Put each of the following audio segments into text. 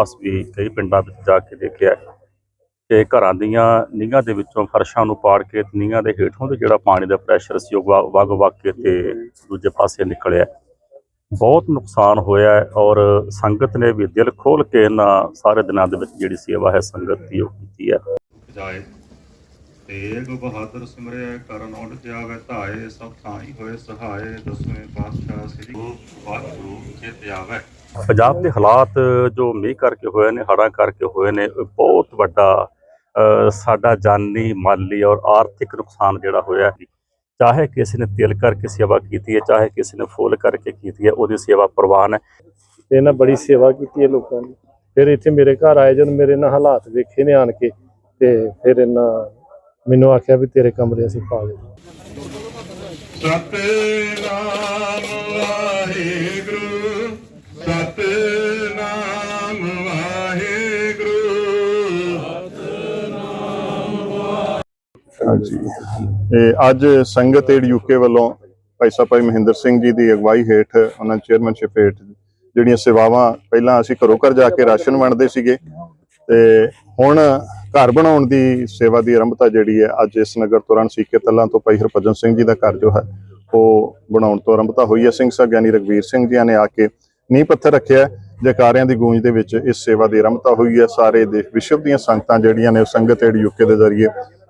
ਇਤਿਹਾਸ ਵੀ ਕਈ ਪਿੰਡਾਂ ਵਿੱਚ ਜਾ ਕੇ ਦੇਖਿਆ ਕਿ ਘਰਾਂ ਦੀਆਂ ਨੀਹਾਂ ਦੇ ਵਿੱਚੋਂ ਫਰਸ਼ਾਂ ਨੂੰ ਪਾੜ ਕੇ ਤੇ ਦੇ ਹੇਠੋਂ ਤੇ ਜਿਹੜਾ ਪਾਣੀ ਦਾ ਪ੍ਰੈਸ਼ਰ ਸੀ ਉਹ ਵਗ ਵਗ ਕੇ ਤੇ ਦੂਜੇ ਪਾਸੇ ਨਿਕਲਿਆ ਬਹੁਤ ਨੁਕਸਾਨ ਹੋਇਆ ਔਰ ਸੰਗਤ ਨੇ ਵੀ ਦਿਲ ਖੋਲ ਕੇ ਇਹਨਾਂ ਸਾਰੇ ਦਿਨਾਂ ਦੇ ਵਿੱਚ ਜਿਹੜੀ ਸੇਵਾ ਹੈ ਸੰਗਤ ਦੀ ਉਹ ਕੀਤੀ ਹੈ। ਜਾਏ ਤੇਗ ਬਹਾਦਰ ਸਿਮਰਿਆ ਕਰਨ ਉੱਡ ਜਾਵੇ ਧਾਏ ਸਭ ਥਾਈ ਹੋਏ ਸਹਾਏ ਦਸਵੇਂ ਪਾਤਸ਼ਾਹ ਸ੍ਰੀ ਵਾਹਿਗੁਰੂ ਚਿਤ ਆਵੇ। ਪੰਜਾਬ ਦੇ ਹਾਲਾਤ ਜੋ ਮੀਂਹ ਕਰਕੇ ਹੋਏ ਨੇ ਹੜ੍ਹਾਂ ਕਰਕੇ ਹੋਏ ਨੇ ਬਹੁਤ ਵੱਡਾ ਸਾਡਾ ਜਾਨੀ ਮਾਲੀ ਔਰ ਆਰਥਿਕ ਨੁਕਸਾਨ ਜਿਹੜਾ ਹੋਇਆ ਹੈ। ਚਾਹੇ ਕਿਸੇ ਨੇ ਤਿਲ ਕਰਕੇ ਸੇਵਾ ਕੀਤੀ ਹੈ ਚਾਹੇ ਕਿਸੇ ਨੇ ਫੁੱਲ ਕਰਕੇ ਕੀਤੀ ਹੈ ਉਹਦੀ ਸੇਵਾ ਪ੍ਰਵਾਨ ਹੈ। ਤੇ ਇਹਨਾਂ ਬੜੀ ਸੇਵਾ ਕੀਤੀ ਹੈ ਲੋਕਾਂ ਦੀ ਫਿਰ ਇੱਥੇ ਮੇਰੇ ਘਰ ਆਏ ਜਦੋਂ ਮੇਰੇ ਨਾਲ ਹਾਲਾਤ ਵੇਖੇ ਨੇ ਆਣ ਕੇ ਤੇ ਫਿਰ ਇਹਨਾਂ ਮੈਨੂੰ ਆਖਿਆ ਵੀ ਤੇਰੇ ਕਮਰੇ ਅਸੀਂ ਪਾ ਗਏ ਸਤਨਾਮ ਵਾਹਿਗੁਰੂ। ਸਤਨਾਮ ਵਾਹਿਗੁਰੂ। ਹਾਂਜੀ। ਇਹ ਅੱਜ ਸੰਗਤ ਏਡ ਯੂਕੇ ਵੱਲੋਂ ਭਾਈ ਸਾਹਿਬ, ਭਾਈ ਮਹਿੰਦਰ ਸਿੰਘ ਜੀ ਦੀ ਅਗਵਾਈ ਹੇਠ ਉਹਨਾਂ ਚੇਅਰਮੈਨਸ਼ਿਪ ਹੇਠ ਜਿਹੜੀਆਂ ਸੇਵਾਵਾਂ ਪਹਿਲਾਂ ਅਸੀਂ ਘਰੋਂ ਘਰ ਜਾ ਕੇ ਰਾਸ਼ਨ ਵੰਡਦੇ ਸੀਗੇ ਤੇ ਹੁਣ ਘਰ ਬਣਾਉਣ ਦੀ ਸੇਵਾ ਦੀ ਆਰੰਭਤਾ ਜਿਹੜੀ ਹੈ, ਅੱਜ ਇਸ ਨਗਰ ਤੁਰਨ ਸੀਕੇ ਤੱਲਾਂ ਤੋਂ ਭਾਈ ਹਰਭਜਨ ਸਿੰਘ ਜੀ ਦਾ ਘਰ ਜੋ ਹੈ, ਉਹ ਬਣਾਉਣ ਤੋਂ ਆਰੰਭਤਾ ਹੋਈ ਹੈ। ਸਿੰਘ ਸਾਹਿਬ, ਗਿਆਨੀ ਰਗਵੀਰ ਸਿੰਘ ਜੀ ਨੇ ਆ ਕੇ ਨੀਂਹ ਪੱਥਰ ਰੱਖਿਆ ਹੈ। ਜੈਕਾਰਿਆਂ ਦੀ ਗੂੰਜ ਦੇ ਵਿੱਚ ਇਸ ਸੇਵਾ ਦੀ ਆਰੰਭਤਾ ਹੋਈ ਹੈ ਸਾਰੇ ਦੇਸ਼ ਵਿਸ਼ਵ ਦੀਆਂ ਸੰਗਤਾਂ ਜਿਹੜੀਆਂ ਨੇ ਉਹ ਸੰਗਤ ਏਡ ਯੂਕੇ ਦੇ ਜ਼ਰੀਏ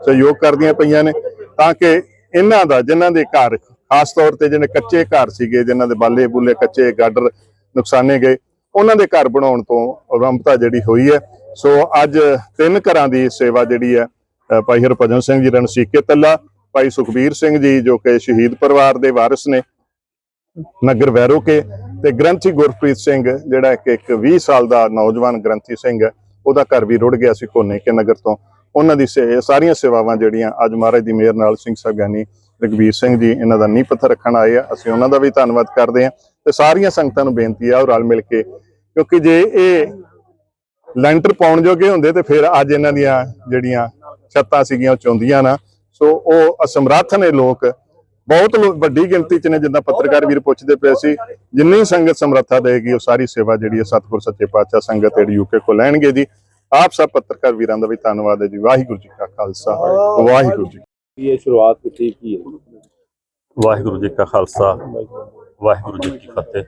ਸਹਿਯੋਗ ਕਰਦੀਆਂ ਪਈਆਂ ਨੇ ਤਾਂ ਕਿ ਇਹਨਾਂ ਦਾ, ਜਿਨ੍ਹਾਂ ਦੇ ਘਰ ਖਾਸ ਤੌਰ ਤੇ ਜਿਹਨੇ ਕੱਚੇ ਘਰ ਸੀਗੇ, ਜਿਨ੍ਹਾਂ ਦੇ ਬਾਲੇ ਬੁੱਲੇ ਕੱਚੇ ਗਾਡਰ ਨੁਕਸਾਨੇ ਗਏ, ਉਹਨਾਂ ਦੇ ਘਰ ਬਣਾਉਣ ਤੋਂ ਆਰੰਭਤਾ ਜਿਹੜੀ ਹੋਈ ਹੈ ਸੋ ਅੱਜ ਤਿੰਨ ਘਰਾਂ ਦੀ ਸੇਵਾ ਜਿਹੜੀ ਹੈ ਭਾਈ ਹਰਭਜਨ ਸਿੰਘ ਜੀ, ਰਣਸੀਕੇ ਤੱਲਾ, ਭਾਈ ਸੁਖਬੀਰ ਸਿੰਘ ਜੀ ਜੋ ਕਿ ਸ਼ਹੀਦ ਪਰਿਵਾਰ ਦੇ ਵਾਰਿਸ ਨੇ, ਨਗਰ ਵੈਰੋ ਕੇ ਤੇ ਗ੍ਰੰਥੀ ਗੁਰਪ੍ਰੀਤ ਸਿੰਘ, ਜਿਹੜਾ ਕਿ ਇੱਕ 20 ਸਾਲ ਦਾ ਨੌਜਵਾਨ ਗ੍ਰੰਥੀ ਸਿੰਘ ਹੈ, ਉਹਦਾ ਘਰ ਵੀ ਰੁੜ ਗਿਆ ਸੀ ਕੋਨੇ ਕੇ ਨਗਰ ਤੋਂ। ਉਹਨਾਂ ਦੀ ਸੇ- ਸਾਰੀਆਂ ਸੇਵਾਵਾਂ ਜਿਹੜੀਆਂ ਅੱਜ ਮਹਾਰਾਜ ਦੀ ਮਿਹਰ ਨਾਲ ਸਿੰਘ ਸਾਹਿਬ ਰਗਵੀਰ ਸਿੰਘ ਜੀ ਇਹਨਾਂ ਦਾ ਨੀਂਹ ਪੱਥਰ ਰੱਖਣ ਆਏ ਆ। ਅਸੀਂ ਉਹਨਾਂ ਦਾ ਵੀ ਧੰਨਵਾਦ ਕਰਦੇ ਹਾਂ ਤੇ ਸਾਰੀਆਂ ਸੰਗਤਾਂ ਨੂੰ ਬੇਨਤੀ ਆ ਉਹ ਰਲ ਮਿਲ ਕੇ, ਕਿਉਂਕਿ ਜੇ ਇਹ ਲੈਂਟਰ ਪਾਉਣ ਜੋਗੇ ਹੁੰਦੇ ਤੇ ਫਿਰ ਅੱਜ ਇਹਨਾਂ ਦੀਆਂ ਜਿਹੜੀਆਂ ਛੱਤਾਂ ਸੀਗੀਆਂ ਉਹ ਚੌਂਦੀਆਂ ਨਾ। ਸੋ ਉਹ ਅਸਮਰੱਥ ਨੇ ਲੋਕ ਬਹੁਤ ਵੱਡੀ ਗਿਣਤੀ ਚ ਨੇ ਜਿੱਦਾਂ ਪੱਤਰਕਾਰ ਵੀਰ ਪੁੱਛਦੇ ਪਏ ਸੀ ਜਿੰਨੀ ਸੰਗਤ ਸਮਰੱਥਾ ਦੇਗੀ ਉਹ ਸਾਰੀ ਸੇਵਾ ਜਿਹੜੀ ਹੈ ਸਤਿਗੁਰ ਸੱਚੇ ਪਾਤਸ਼ਾਹ ਸੰਗਤ ਏਡ ਯੂਕੇ ਕੋ ਲੈਣਗੇ ਜੀ। ਆਪ ਸਭ ਪੱਤਰਕਾਰ ਵੀਰਾਂ ਦਾ ਵੀ ਧੰਨਵਾਦ ਹੈ ਜੀ। ਵਾਹਿਗੁਰੂ ਜੀ ਕਾ ਖਾਲਸਾ। ਵਾਹਿਗੁਰੂ ਜੀ ਇਹ ਸ਼ੁਰੂਆਤ ਕੀਤੀ ਕੀ ਹੈ? ਵਾਹਿਗੁਰੂ ਜੀ ਕਾ ਖਾਲਸਾ। ਵਾਹਿਗੁਰੂ ਜੀ ਕੀ ਫਤਿਹ।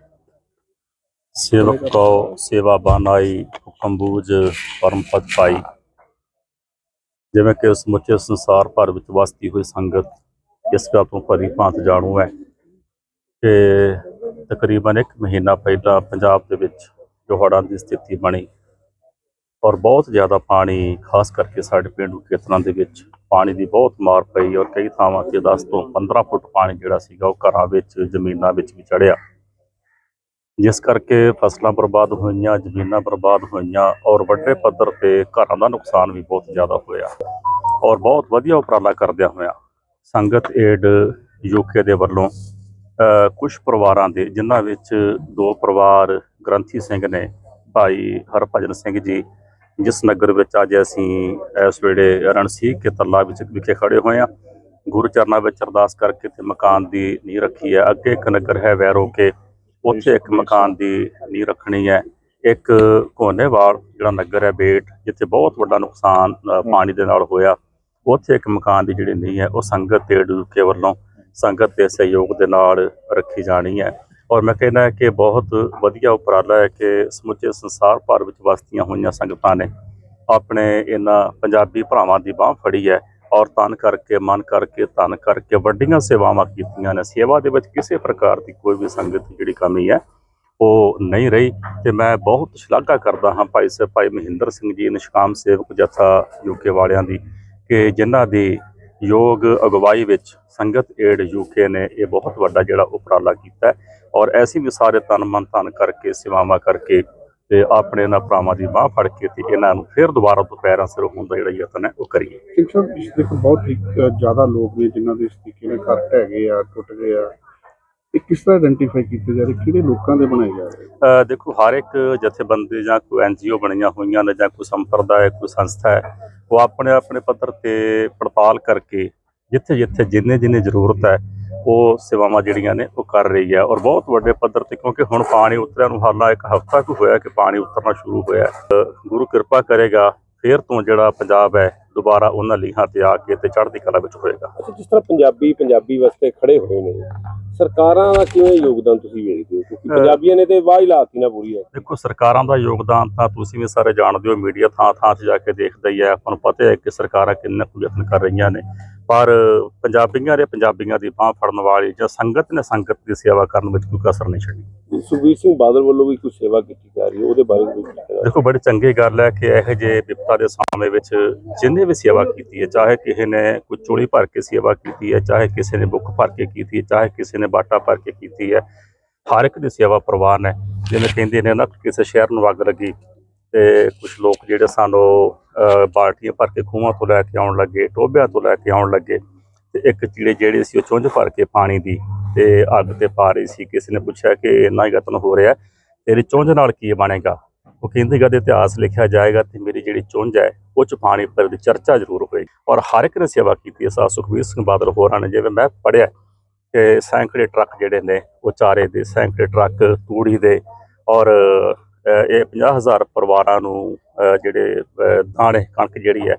ਸੇਵਕ ਕੋ ਸੇਵਾ ਬਾਨਾਈ ਹੁਕਮ ਬੂਝ ਪਰਮ ਪਦ ਪਾਈ। ਜਿਵੇਂ ਕਿ ਸਮੁੱਚੇ ਸੰਸਾਰ ਭਰ ਵਿੱਚ ਵਸਦੀ ਹੋਈ ਸੰਗਤ ਇਸ ਗੱਲ ਤੋਂ ਭਲੀ ਭਾਂਤ ਜਾਣੂ ਹੈ ਕਿ ਤਕਰੀਬਨ ਇੱਕ ਮਹੀਨਾ ਪਹਿਲਾਂ ਪੰਜਾਬ ਦੇ ਵਿੱਚ ਜੋ ਹੜ੍ਹਾਂ ਦੀ ਸਥਿਤੀ ਬਣੀ ਔਰ ਬਹੁਤ ਜ਼ਿਆਦਾ ਪਾਣੀ, ਖਾਸ ਕਰਕੇ ਸਾਡੇ ਪਿੰਡੂ ਖੇਤਰਾਂ ਦੇ ਵਿੱਚ ਪਾਣੀ ਦੀ ਬਹੁਤ ਮਾਰ ਪਈ ਔਰ ਕਈ ਥਾਵਾਂ ਤੇ 10 ਤੋਂ 15 ਫੁੱਟ ਪਾਣੀ ਜਿਹੜਾ ਸੀਗਾ ਉਹ ਘਰਾਂ ਵਿੱਚ, ਜ਼ਮੀਨਾਂ ਵਿੱਚ ਵੀ ਚੜਿਆ ਜਿਸ ਕਰਕੇ ਫਸਲਾਂ ਬਰਬਾਦ ਹੋਈਆਂ, ਜ਼ਮੀਨਾਂ ਬਰਬਾਦ ਹੋਈਆਂ ਔਰ ਵੱਡੇ ਪੱਧਰ ਤੇ ਘਰਾਂ ਦਾ ਨੁਕਸਾਨ ਵੀ ਬਹੁਤ ਜ਼ਿਆਦਾ ਹੋਇਆ ਔਰ ਬਹੁਤ ਵਧੀਆ ਉਪਰਾਲਾ ਕਰਦਿਆਂ ਹੋਇਆ ਸੰਗਤ ਏਡ ਯੂਕੇ ਦੇ ਵੱਲੋਂ ਕੁਝ ਪਰਿਵਾਰਾਂ ਦੇ, ਜਿਨ੍ਹਾਂ ਵਿੱਚ ਦੋ ਪਰਿਵਾਰ ਗ੍ਰੰਥੀ ਸਿੰਘ ਨੇ, ਭਾਈ ਹਰਭਜਨ ਸਿੰਘ ਜੀ, ਜਿਸ ਨਗਰ ਵਿੱਚ ਅੱਜ ਅਸੀਂ ਇਸ ਵੇਲੇ ਰਣਸੀਕ ਕੇ ਤੱਲਾ ਵਿੱਚ ਵਿਖੇ ਖੜੇ ਹੋਏ ਹਾਂ। ਗੁਰੂ ਚਰਨਾਂ ਵਿੱਚ ਅਰਦਾਸ ਕਰਕੇ ਤੇ ਮਕਾਨ ਦੀ ਨੀਂਹ ਰੱਖੀ ਹੈ। ਅੱਗੇ ਇੱਕ ਨਗਰ ਹੈ ਵੈਰੋ ਕੇ, ਉੱਥੇ ਇੱਕ ਮਕਾਨ ਦੀ ਨੀਂਹ ਰੱਖਣੀ ਹੈ। ਇੱਕ ਕੋਨੇਵਾਲ ਜਿਹੜਾ ਨਗਰ ਹੈ ਬੇਟ, ਜਿੱਥੇ ਬਹੁਤ ਵੱਡਾ ਨੁਕਸਾਨ ਪਾਣੀ ਦੇ ਨਾਲ ਹੋਇਆ। ਉੱਥੇ ਇੱਕ ਮਕਾਨ ਦੀ ਜਿਹੜੀ ਨੀਂਹ ਹੈ, ਉਹ ਸੰਗਤ ਤੇ ਡੁਕੇ ਵੱਲੋਂ ਸੰਗਤ ਦੇ ਸਹਿਯੋਗ ਦੇ ਨਾਲ ਰੱਖੀ ਜਾਣੀ ਹੈ। ਔਰ ਮੈਂ ਕਹਿੰਦਾ ਕਿ ਬਹੁਤ ਵਧੀਆ ਉਪਰਾਲਾ ਹੈ ਕਿ ਸਮੁੱਚੇ ਸੰਸਾਰ ਭਰ ਵਿੱਚ ਵਸਦੀਆਂ ਹੋਈਆਂ ਸੰਗਤਾਂ ਨੇ ਆਪਣੇ ਇਹਨਾਂ ਪੰਜਾਬੀ ਭਰਾਵਾਂ ਦੀ ਬਾਹ ਫੜੀ ਹੈ ਔਰ ਤਨ ਕਰਕੇ, ਮਨ ਕਰਕੇ ਤਨ ਕਰਕੇ ਵੱਡੀਆਂ ਸੇਵਾਵਾਂ ਕੀਤੀਆਂ ਨੇ। ਸੇਵਾ ਦੇ ਵਿੱਚ ਕਿਸੇ ਪ੍ਰਕਾਰ ਦੀ ਕੋਈ ਵੀ ਸੰਗਤ ਦੀ ਜਿਹੜੀ ਕਮੀ ਹੈ, ਉਹ ਨਹੀਂ ਰਹੀ ਤੇ ਮੈਂ ਬਹੁਤ ਸ਼ਲਾਘਾ ਕਰਦਾ ਹਾਂ ਭਾਈ ਸਾਹਿਬ, ਭਾਈ ਮਹਿੰਦਰ ਸਿੰਘ ਜੀ, ਨਿਸ਼ਕਾਮ ਸੇਵਕ ਜਥਾ ਯੂਕੇ ਵਾਲਿਆਂ ਦੀ ਕਿ ਜਿਨ੍ਹਾਂ ਦੀ ਯੋਗ ਅਗਵਾਈ ਵਿੱਚ ਸੰਗਤ ਏਡ ਯੂਕੇ ਨੇ ਇਹ ਬਹੁਤ ਵੱਡਾ ਜਿਹੜਾ ਉਪਰਾਲਾ ਕੀਤਾ ਔਰ ਐਸੀ ਵੀ ਸਾਰੇ ਤਨ ਮਨ ਧਨ ਕਰਕੇ ਸੇਵਾਵਾਂ ਕਰਕੇ ਤੇ ਆਪਣੇ ਇਹਨਾਂ ਭਰਾਵਾਂ ਦੀ ਬਾਹ ਫੜ ਕੇ ਤੇ ਇਹਨਾਂ ਨੂੰ ਫਿਰ ਦੁਬਾਰਾ ਤੋਂ ਪੈਰਾਂ ਸਿਰ ਹੋਣ ਦਾ ਜਿਹੜਾ ਯਤਨ ਹੈ ਉਹ ਕਰੀਏ। ਸਿੰਘ ਸਾਹਿਬ ਇਸ ਦੇਖੋ ਬਹੁਤ ਹੀ ਜ਼ਿਆਦਾ ਲੋਕ ਨੇ ਜਿਨ੍ਹਾਂ ਦੇ ਤਰੀਕੇ ਨਾਲ ਘਰ ਢਹਿ ਗਏ ਆ ਟੁੱਟ ਗਏ ਆ। ਇਹ ਕਿਸ ਤਰ੍ਹਾਂ ਆਇਡੈਂਟੀਫਾਈ ਕੀਤੇ ਜਾ ਰਹੇ? ਕਿਹੜੇ ਲੋਕਾਂ ਦੇ ਬਣਾਏ ਜਾ ਰਹੇ? ਦੇਖੋ ਹਰ ਇੱਕ ਜਥੇਬੰਦੀ ਜਾਂ ਕੋਈ ਐਨਜੀਓ ਬਣੀਆਂ ਹੋਈਆਂ ਨੇ ਜਾਂ ਕੋਈ ਸੰਪਰਦਾਇ ਕੋਈ ਸੰਸਥਾ ਹੈ ਉਹ ਆਪਣੇ ਆਪਣੇ ਪੱਧਰ ਤੇ ਪੜਤਾਲ ਕਰਕੇ ਜਿੱਥੇ ਜਿੱਥੇ ਜਿੰਨੇ ਜਿੰਨੇ ਜ਼ਰੂਰਤ ਹੈ, ਉਹ ਸੇਵਾਵਾਂ ਜਿਹੜੀਆਂ ਨੇ ਉਹ ਕਰ ਰਹੀ ਹੈ ਔਰ ਬਹੁਤ ਵੱਡੇ ਪੱਧਰ ਤੇ ਕਿਉਂਕਿ ਹੁਣ ਪਾਣੀ ਉਤਰਿਆ ਨੂੰ ਹਾਲਾ ਇੱਕ ਹਫ਼ਤਾ ਕੁ ਹੋਇਆ ਕਿ ਪਾਣੀ ਉਤਰਨਾ ਸ਼ੁਰੂ ਹੋਇਆ ਗੁਰੂ ਕਿਰਪਾ ਕਰੇਗਾ, ਫੇਰ ਤੋਂ ਜਿਹੜਾ ਪੰਜਾਬ ਹੈ, ਦੁਬਾਰਾ ਉਹਨਾਂ ਲੀਹਾਂ ਤੇ ਆ ਕੇ ਤੇ ਚੜ੍ਹਦੀ ਕਲਾ ਵਿੱਚ ਹੋਏਗਾ। ਜਿਸ ਤਰ੍ਹਾਂ ਪੰਜਾਬੀ ਪੰਜਾਬੀ ਵਾਸਤੇ ਖੜੇ ਹੋਏ ਨੇ ਸਰਕਾਰਾਂ ਦਾ ਕਿਵੇਂ ਯੋਗਦਾਨ ਤੁਸੀਂ ਵੇਖਦੇ ਹੋ? ਕਿਉਂਕਿ ਪੰਜਾਬੀਆਂ ਨੇ ਤੇ ਵਾਹ ਹੀ ਲਾਤੀ ਨਾ ਪੂਰੀ ਹੈ ਦੇਖੋ ਸਰਕਾਰਾਂ ਦਾ ਯੋਗਦਾਨ ਤਾਂ ਤੁਸੀਂ ਵੀ ਸਾਰੇ ਜਾਣਦੇ ਹੋ ਮੀਡੀਆ ਥਾਂ ਥਾਂ 'ਤੇ ਜਾ ਕੇ ਦੇਖਦਾ ਹੀ ਹੈ। ਆਪਾਂ ਨੂੰ ਪਤਾ ਹੈ ਕਿ ਸਰਕਾਰਾਂ ਕਿੰਨਾ ਕੁ ਯਤਨ ਕਰ ਰਹੀਆਂ ਨੇ। ਪਰ ਪੰਜਾਬੀਆਂ ਦੇ ਪੰਜਾਬੀਆਂ ਦੀ ਬਾਹ ਫੜਨ ਵਾਲੀ ਜਾਂ ਸੰਗਤ ਨੇ ਸੰਗਤ ਦੀ ਸੇਵਾ ਕਰਨ ਵਿੱਚ ਕੋਈ ਕਸਰ ਨਹੀਂ ਛੱਡੀ। ਸੁਖਬੀਰ ਸਿੰਘ ਬਾਦਲ ਵੱਲੋਂ ਵੀ ਕੁਝ ਸੇਵਾ ਕੀਤੀ ਜਾ ਰਹੀ ਹੈ? ਉਹਦੇ ਬਾਰੇ ਵੀ ਦੇਖੋ ਬੜੀ ਚੰਗੀ ਗੱਲ ਹੈ ਕਿ ਇਹੋ ਜਿਹੇ ਵਿਪਤਾ ਦੇ ਸਮੇਂ ਵਿੱਚ ਜਿੰਨੇ ਵੀ ਸੇਵਾ ਕੀਤੀ ਹੈ ਚਾਹੇ ਕਿਸੇ ਨੇ ਕੋਈ ਚੋਲੀ ਭਰ ਕੇ ਸੇਵਾ ਕੀਤੀ ਹੈ ਚਾਹੇ ਕਿਸੇ ਨੇ ਬੁੱਕ ਭਰ ਕੇ ਕੀਤੀ ਹੈ ਚਾਹੇ ਕਿਸੇ ਨੇ ਬਾਟਾ ਭਰ ਕੇ ਕੀਤੀ ਹੈ। ਹਰ ਇੱਕ ਦੀ ਸੇਵਾ ਪ੍ਰਵਾਨ ਹੈ ਜਿਵੇਂ ਕਹਿੰਦੇ ਨੇ ਨਾ, ਕਿਸੇ ਸ਼ਹਿਰ ਨੂੰ ਅੱਗ ਲੱਗੀ ਤੇ ਕੁਝ ਲੋਕ ਜਿਹੜੇ ਸਾਨੂੰ ਬਾਲਟੀਆਂ ਭਰ ਕੇ ਖੂਹਾਂ ਤੋਂ ਲੈ ਕੇ ਆਉਣ ਲੱਗੇ ਟੋਬਿਆਂ ਤੋਂ ਲੈ ਕੇ ਆਉਣ ਲੱਗੇ ਤੇ ਇੱਕ ਚੀੜੇ ਜਿਹੜੇ ਸੀ ਉਹ ਚੁੰਝ ਭਰ ਕੇ ਪਾਣੀ ਦੀ ਤੇ ਅੱਗ ਤੇ ਪਾ ਰਹੀ ਸੀ। ਕਿਸੇ ਨੇ ਪੁੱਛਿਆ ਕਿ ਇੰਨਾ ਹੀ ਗਤਨ ਹੋ ਰਿਹਾ, ਤੇਰੀ ਚੁੰਝ ਨਾਲ ਕੀ ਬਣੇਗਾ? ਉਹ ਕਹਿੰਦੇ ਦੇ ਇਤਿਹਾਸ ਲਿਖਿਆ ਜਾਏਗਾ ਤੇ ਮੇਰੀ ਜਿਹੜੀ ਚੁੰਝ ਹੈ, ਉਹ ਚ ਪਾਣੀ ਪਰ ਦੀ ਚਰਚਾ ਜ਼ਰੂਰ ਹੋਏਗੀ। ਔਰ ਹਰ ਇੱਕ ਨੇ ਸੇਵਾ ਕੀਤੀ ਹੈ। ਸਾ ਸੁਖਬੀਰ ਸਿੰਘ ਬਾਦਲ ਹੋਰਾਂ ਨੇ, ਜਿਵੇਂ ਮੈਂ ਪੜਿਆ ਕਿ ਸੈਂਕੜੇ ਟਰੱਕ ਜਿਹੜੇ ਨੇ ਉਹ ਚਾਰੇ ਦੇ ਸੈਂਕੜੇ ਟਰੱਕ ਤੂੜੀ ਦੇ ਔਰ ਅਹ, ਇਹ 50000 ਪਰਿਵਾਰਾਂ ਨੂੰ ਜਿਹੜੇ ਦਾਣੇ ਕਣਕ ਜਿਹੜੀ ਹੈ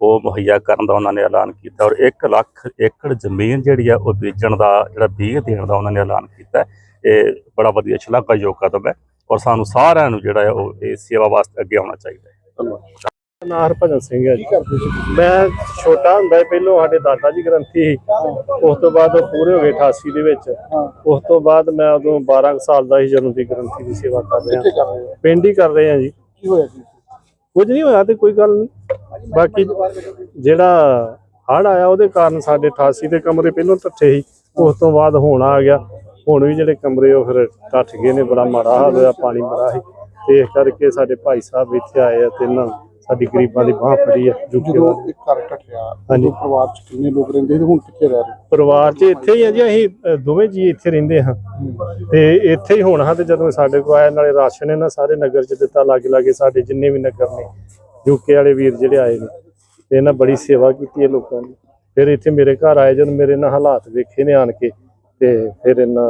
ਉਹ ਮੁਹੱਈਆ ਕਰਨ ਦਾ ਉਹਨਾਂ ਨੇ ਐਲਾਨ ਕੀਤਾ ਔਰ 1 ਲੱਖ ਏਕੜ ਜ਼ਮੀਨ ਜਿਹੜੀ ਆ ਉਹ ਬੀਜਣ ਦਾ ਜਿਹੜਾ ਬੀਜ ਦੇਣ ਦਾ ਉਹਨਾਂ ਨੇ ਐਲਾਨ ਕੀਤਾ ਇਹ ਬੜਾ ਵਧੀਆ ਸ਼ਲਾਘਾਯੋਗ ਕਦਮ ਹੈ ਔਰ ਸਾਨੂੰ ਸਾਰਿਆਂ ਨੂੰ ਜਿਹੜਾ ਉਹ ਇਹ ਸੇਵਾ ਵਾਸਤੇ ਅੱਗੇ ਆਉਣਾ ਚਾਹੀਦਾ ਹੈ। ਧੰਨਵਾਦ। ਨਾਂ ਹਰਭਜਨ ਸਿੰਘ ਹੈ ਜੀ? ਮੈਂ ਛੋਟਾ ਹੁੰਦਾ ਪਹਿਲੋਂ ਸਾਡੇ ਦਾਦਾ ਜੀ ਗ੍ਰੰਥੀ ਸੀ। ਉਸ ਤੋਂ ਬਾਅਦ ਉਹ ਪੂਰੇ ਹੋ ਗਏ 88 ਦੇ ਵਿੱਚ। ਉਸ ਤੋਂ ਬਾਅਦ ਮੈਂ ਉਦੋਂ 12 ਕੁ ਸਾਲ ਦਾ ਸੀ ਜਦੋਂ ਦੀ ਗ੍ਰੰਥੀ ਦੀ ਸੇਵਾ ਕਰ ਰਿਹਾ। ਹੋ? ਪਿੰਡ ਹੀ ਕਰ ਰਹੇ ਹਾਂ ਜੀ। ਕੀ ਹੋਇਆ ਸੀ ਕੁਝ ਨਹੀਂ ਹੋਇਆ ਤੇ ਕੋਈ ਗੱਲ ਨਹੀਂ। ਬਾਕੀ ਜਿਹੜਾ ਹੜ ਆਇਆ ਉਹਦੇ ਕਾਰਨ ਸਾਡੇ 88 ਦੇ ਕਮਰੇ ਪਹਿਲਾਂ ਟੱਠੇ ਸੀ। ਉਸ ਤੋਂ ਬਾਅਦ ਹੁਣ ਆ ਗਿਆ। ਹੁਣ ਵੀ ਜਿਹੜੇ ਕਮਰੇ ਉਹ ਫਿਰ ਟੱਠ ਗਏ ਨੇ ਬੜਾ ਮਾੜਾ ਹਾਲ ਹੋਇਆ ਪਾਣੀ ਬੜਾ ਸੀ। ਤੇ ਇਸ ਕਰਕੇ ਸਾਡੇ ਭਾਈ ਸਾਹਿਬ ਇੱਥੇ ਆਏ ਆ ਤੇ ਇਹਨਾਂ ਸਾਡੀ ਗਰੀਬਾਂ ਦੀ ਬਾਹ ਫੜੀ ਆ ਜੁਕੇ ਜਦੋਂ ਵਾਲੀ। ਇੱਕ ਘਰ ਟੱਟਿਆ ਹਾਂਜੀ। ਉਦੋਂ ਪਰਿਵਾਰ ਚ ਕਿੰਨੇ ਲੋਕ ਰਹਿੰਦੇ ਤੇ ਹੁਣ ਕਿੱਥੇ ਰਹਿ ਰਹੇ? ਪਰਿਵਾਰ 'ਚ ਇੱਥੇ ਹੀ ਆ ਜੀ ਅਸੀਂ ਅ, ਦੋਵੇਂ ਜੀ ਇੱਥੇ ਰਹਿੰਦੇ ਹਾਂ। ਤੇ ਇੱਥੇ ਹੀ ਹੁਣ ਹਾਂ ਤੇ ਜਦੋਂ ਸਾਡੇ ਕੋਲ ਆਇਆ ਨਾਲੇ ਰਾਸ਼ਨ ਇਹਨਾਂ ਸਾਰੇ ਨਗਰ 'ਚ ਦਿੱਤਾ ਲਾਗੇ ਲਾਗੇ ਸਾਡੇ ਜਿੰਨੇ ਵੀ ਨਗਰ ਨੇ ਯੂਕੇ ਵਾਲੇ ਵੀਰ ਜਿਹੜੇ ਆਏ ਨੇ ਤੇ ਇਹਨਾਂ ਬੜੀ ਸੇਵਾ ਕੀਤੀ ਹੈ ਲੋਕਾਂ ਦੀ ਫਿਰ ਇੱਥੇ ਮੇਰੇ ਘਰ ਆਏ ਜਦੋਂ ਮੇਰੇ ਨਾਲ ਹਾਲਾਤ ਵੇਖੇ ਨੇ ਆਣ ਕੇ ਤੇ ਫਿਰ ਇਹਨਾਂ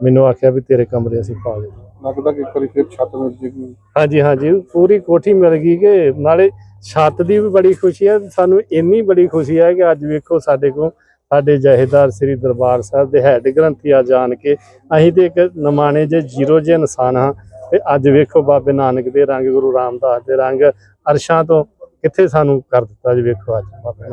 ਮੈਨੂੰ ਆਖਿਆ ਵੀ ਤੇਰੇ ਕਮਰੇ ਅਸੀਂ ਪਾ ਲਏ ਲੱਗਦਾ ਕਿ ਇੱਕ ਫਿਰ ਛੱਤ ਮਿਲ ਜੇਗੀ। ਹਾਂਜੀ ਹਾਂਜੀ, ਪੂਰੀ ਕੋਠੀ ਮਿਲ ਗਈ ਕਿ ਨਾਲੇ ਛੱਤ ਦੀ ਵੀ ਬੜੀ ਖੁਸ਼ੀ ਹੈ ਸਾਨੂੰ ਇੰਨੀ ਬੜੀ ਖੁਸ਼ੀ ਹੈ ਕਿ ਅੱਜ ਵੇਖੋ ਸਾਡੇ ਕੋਲ ਸਾਡੇ ਜਹੇਦਾਰ ਸ੍ਰੀ ਦਰਬਾਰ ਸਾਹਿਬ ਦੇ ਹੈਡ ਗ੍ਰੰਥੀ ਆ ਜਾਣ ਕੇ ਅਸੀਂ ਤੇ ਇੱਕ ਨਮਾਣੇ ਜੇ ਜ਼ੀਰੋ ਜੇ ਇਨਸਾਨ ਹਾਂ ਤੇ ਅੱਜ ਵੇਖੋ ਬਾਬੇ ਨਾਨਕ ਦੇ ਰੰਗ, ਗੁਰੂ ਰਾਮਦਾਸ ਦੇ ਰੰਗ ਅਰਸ਼ਾਂ ਤੋਂ ਕਿੱਥੇ ਸਾਨੂੰ ਕਰ ਦਿੱਤਾ ਜੀ ਵੇਖੋ ਅੱਜ ਬਾਬੇ